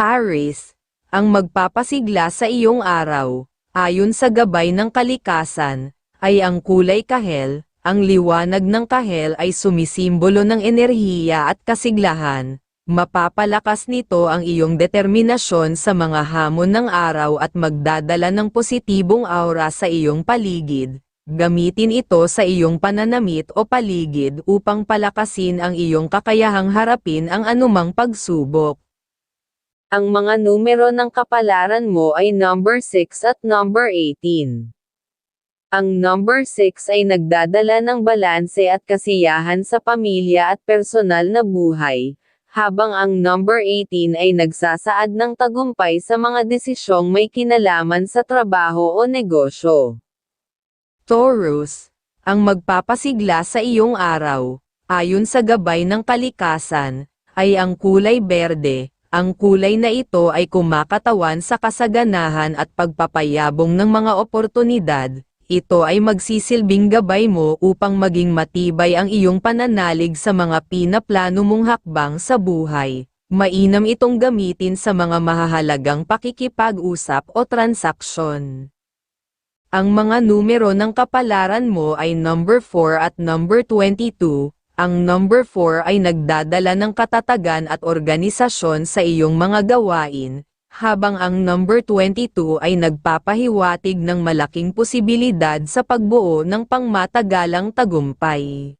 Aris, ang magpapasigla sa iyong araw, ayon sa gabay ng kalikasan, ay ang kulay kahel, ang liwanag ng kahel ay sumisimbolo ng enerhiya at kasiglahan, mapapalakas nito ang iyong determinasyon sa mga hamon ng araw at magdadala ng positibong aura sa iyong paligid. Gamitin ito sa iyong pananamit o paligid upang palakasin ang iyong kakayahang harapin ang anumang pagsubok. Ang mga numero ng kapalaran mo ay number 6 at number 18. Ang number 6 ay nagdadala ng balanse at kasiyahan sa pamilya at personal na buhay, habang ang number 18 ay nagsasaad ng tagumpay sa mga desisyong may kinalaman sa trabaho o negosyo. Taurus, ang magpapasigla sa iyong araw, ayon sa gabay ng kalikasan, ay ang kulay berde. Ang kulay na ito ay kumakatawan sa kasaganahan at pagpapayabong ng mga oportunidad. Ito ay magsisilbing gabay mo upang maging matibay ang iyong pananalig sa mga pinaplano mong hakbang sa buhay. Mainam itong gamitin sa mga mahahalagang pakikipag-usap o transaksyon. Ang mga numero ng kapalaran mo ay number 4 at number 22. Ang number 4 ay nagdadala ng katatagan at organisasyon sa iyong mga gawain, habang ang number 22 ay nagpapahiwatig ng malaking posibilidad sa pagbuo ng pangmatagalang tagumpay.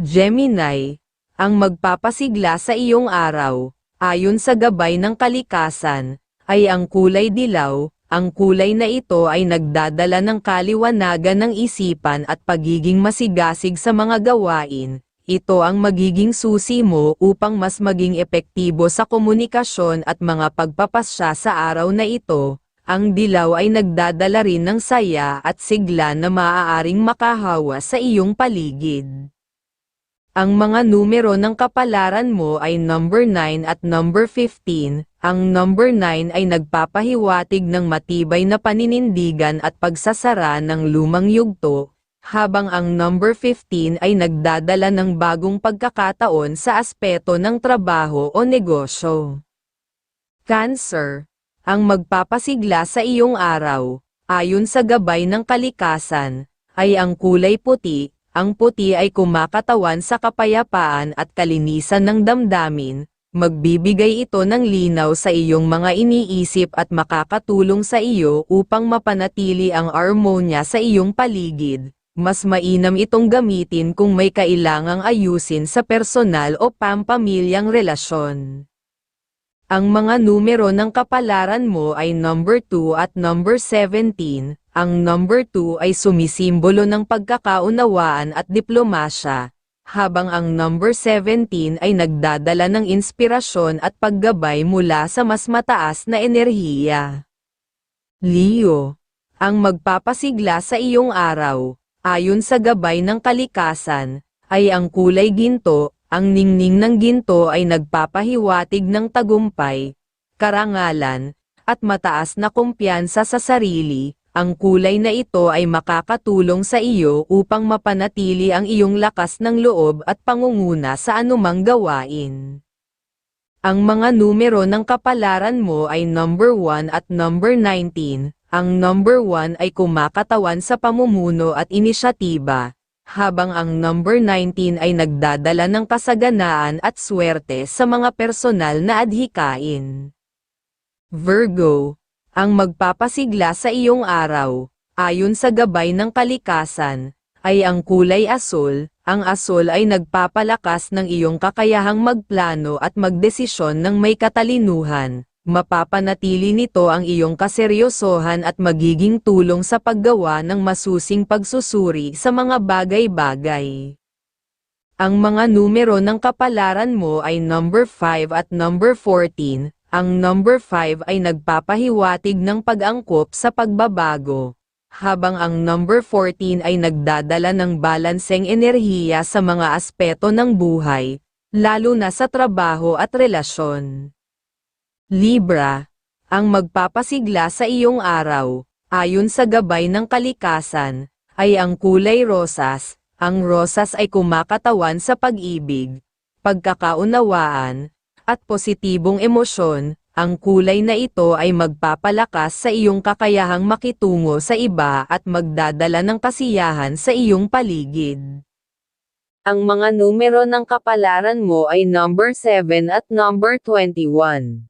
Gemini, ang magpapasigla sa iyong araw, ayon sa gabay ng kalikasan, ay ang kulay dilaw, ang kulay na ito ay nagdadala ng kaliwanagan ng isipan at pagiging masigasig sa mga gawain. Ito ang magiging susi mo upang mas maging epektibo sa komunikasyon at mga pagpapasya sa araw na ito. Ang dilaw ay nagdadala rin ng saya at sigla na maaaring makahawa sa iyong paligid. Ang mga numero ng kapalaran mo ay number 9 at number 15. Ang number 9 ay nagpapahiwatig ng matibay na paninindigan at pagsasara ng lumang yugto, habang ang number 15 ay nagdadala ng bagong pagkakataon sa aspeto ng trabaho o negosyo. Cancer, ang magpapasigla sa iyong araw, ayon sa gabay ng kalikasan, ay ang kulay puti, ang puti ay kumakatawan sa kapayapaan at kalinisan ng damdamin, magbibigay ito ng linaw sa iyong mga iniisip at makakatulong sa iyo upang mapanatili ang armonya sa iyong paligid. Mas mainam itong gamitin kung may kailangang ayusin sa personal o pampamilyang relasyon. Ang mga numero ng kapalaran mo ay number 2 at number 17, ang number 2 ay sumisimbolo ng pagkakaunawaan at diplomasya, habang ang number 17 ay nagdadala ng inspirasyon at paggabay mula sa mas mataas na enerhiya. Leo, ang magpapasigla sa iyong araw, ayon sa gabay ng kalikasan, ay ang kulay ginto, ang ningning ng ginto ay nagpapahiwatig ng tagumpay, karangalan, at mataas na kumpiyansa sa sarili, ang kulay na ito ay makakatulong sa iyo upang mapanatili ang iyong lakas ng loob at pangunguna sa anumang gawain. Ang mga numero ng kapalaran mo ay number 1 at number 19. Ang number 1 ay kumakatawan sa pamumuno at inisyatiba, habang ang number 19 ay nagdadala ng kasaganaan at swerte sa mga personal na adhikain. Virgo ang magpapasigla sa iyong araw, ayon sa gabay ng kalikasan, ay ang kulay asul, ang asul ay nagpapalakas ng iyong kakayahang magplano at magdesisyon ng may katalinuhan, mapapanatili nito ang iyong kaseryosohan at magiging tulong sa paggawa ng masusing pagsusuri sa mga bagay-bagay. Ang mga numero ng kapalaran mo ay number 5 at number 14, ang number 5 ay nagpapahiwatig ng pag-angkop sa pagbabago, habang ang number 14 ay nagdadala ng balanseng enerhiya sa mga aspeto ng buhay, lalo na sa trabaho at relasyon. Libra, ang magpapasigla sa iyong araw, ayon sa gabay ng kalikasan, ay ang kulay rosas, ang rosas ay kumakatawan sa pag-ibig, pagkakaunawaan, at positibong emosyon, ang kulay na ito ay magpapalakas sa iyong kakayahang makitungo sa iba at magdadala ng kasiyahan sa iyong paligid. Ang mga numero ng kapalaran mo ay number 7 at number 21.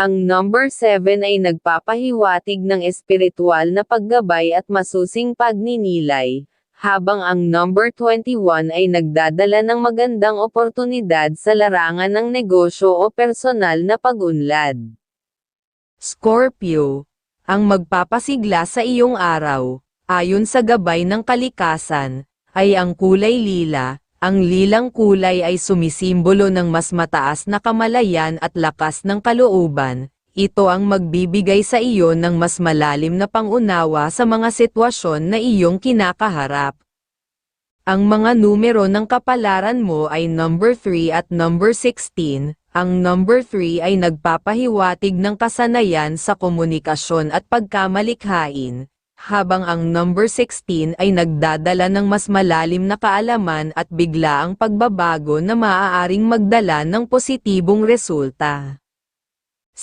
Ang number 7 ay nagpapahiwatig ng espiritual na paggabay at masusing pagninilay, habang ang number 21 ay nagdadala ng magandang oportunidad sa larangan ng negosyo o personal na pag-unlad. Scorpio, ang magpapasigla sa iyong araw, ayon sa gabay ng kalikasan, ay ang kulay lila, ang lilang kulay ay sumisimbolo ng mas mataas na kamalayan at lakas ng kalooban, ito ang magbibigay sa iyo ng mas malalim na pangunawa sa mga sitwasyon na iyong kinakaharap. Ang mga numero ng kapalaran mo ay number 3 at number 16. Ang number 3 ay nagpapahiwatig ng kasanayan sa komunikasyon at pagkamalikhain, habang ang number 16 ay nagdadala ng mas malalim na kaalaman at biglaang pagbabago na maaaring magdala ng positibong resulta.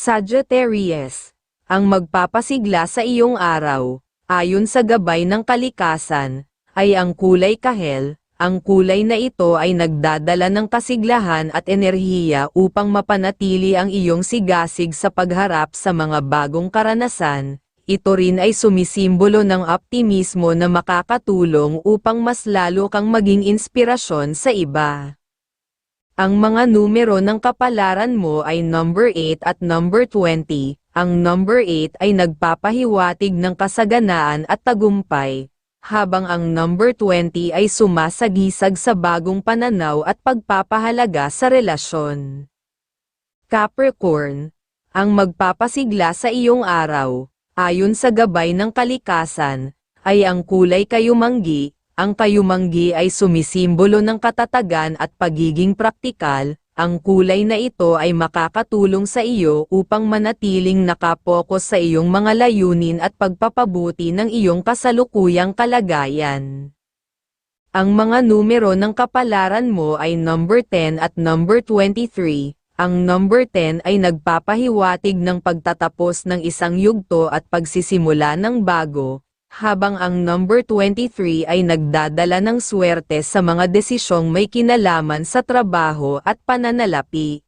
Sagittarius, ang magpapasigla sa iyong araw, ayon sa gabay ng kalikasan, ay ang kulay kahel, ang kulay na ito ay nagdadala ng kasiglahan at enerhiya upang mapanatili ang iyong sigasig sa pagharap sa mga bagong karanasan, ito rin ay sumisimbolo ng optimismo na makakatulong upang mas lalo kang maging inspirasyon sa iba. Ang mga numero ng kapalaran mo ay number 8 at number 20. Ang number 8 ay nagpapahiwatig ng kasaganaan at tagumpay, habang ang number 20 ay sumasagisag sa bagong pananaw at pagpapahalaga sa relasyon. Capricorn, ang magpapasigla sa iyong araw, ayon sa gabay ng kalikasan, ay ang kulay kayumanggi, ang kayumanggi ay sumisimbolo ng katatagan at pagiging praktikal, ang kulay na ito ay makakatulong sa iyo upang manatiling nakapokus sa iyong mga layunin at pagpapabuti ng iyong kasalukuyang kalagayan. Ang mga numero ng kapalaran mo ay number 10 at number 23. Ang number 10 ay nagpapahiwatig ng pagtatapos ng isang yugto at pagsisimula ng bago, habang ang number 23 ay nagdadala ng swerte sa mga desisyong may kinalaman sa trabaho at pananalapi.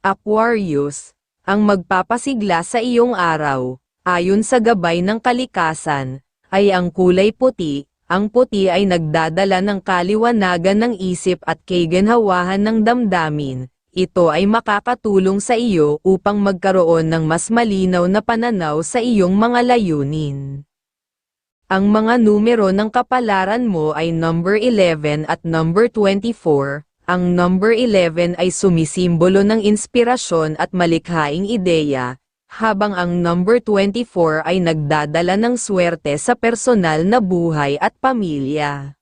Aquarius, ang magpapasigla sa iyong araw, ayon sa gabay ng kalikasan, ay ang kulay puti, ang puti ay nagdadala ng kaliwanagan ng isip at kaganhawahan ng damdamin, ito ay makakatulong sa iyo upang magkaroon ng mas malinaw na pananaw sa iyong mga layunin. Ang mga numero ng kapalaran mo ay number 11 at number 24. Ang number 11 ay sumisimbolo ng inspirasyon at malikhaing ideya, habang ang number 24 ay nagdadala ng swerte sa personal na buhay at pamilya.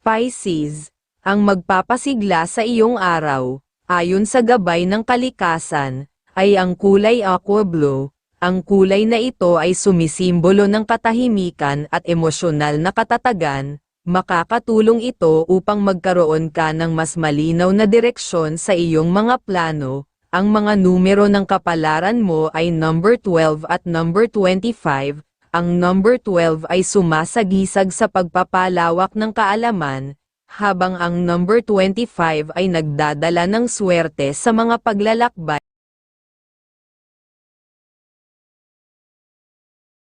Pisces, ang magpapasigla sa iyong araw, ayon sa gabay ng kalikasan, ay ang kulay aqua blue, ang kulay na ito ay sumisimbolo ng katahimikan at emosyonal na katatagan, makakatulong ito upang magkaroon ka ng mas malinaw na direksyon sa iyong mga plano. Ang mga numero ng kapalaran mo ay number 12 at number 25. Ang number 12 ay sumasagisag sa pagpapalawak ng kaalaman, habang ang number 25 ay nagdadala ng swerte sa mga paglalakbay.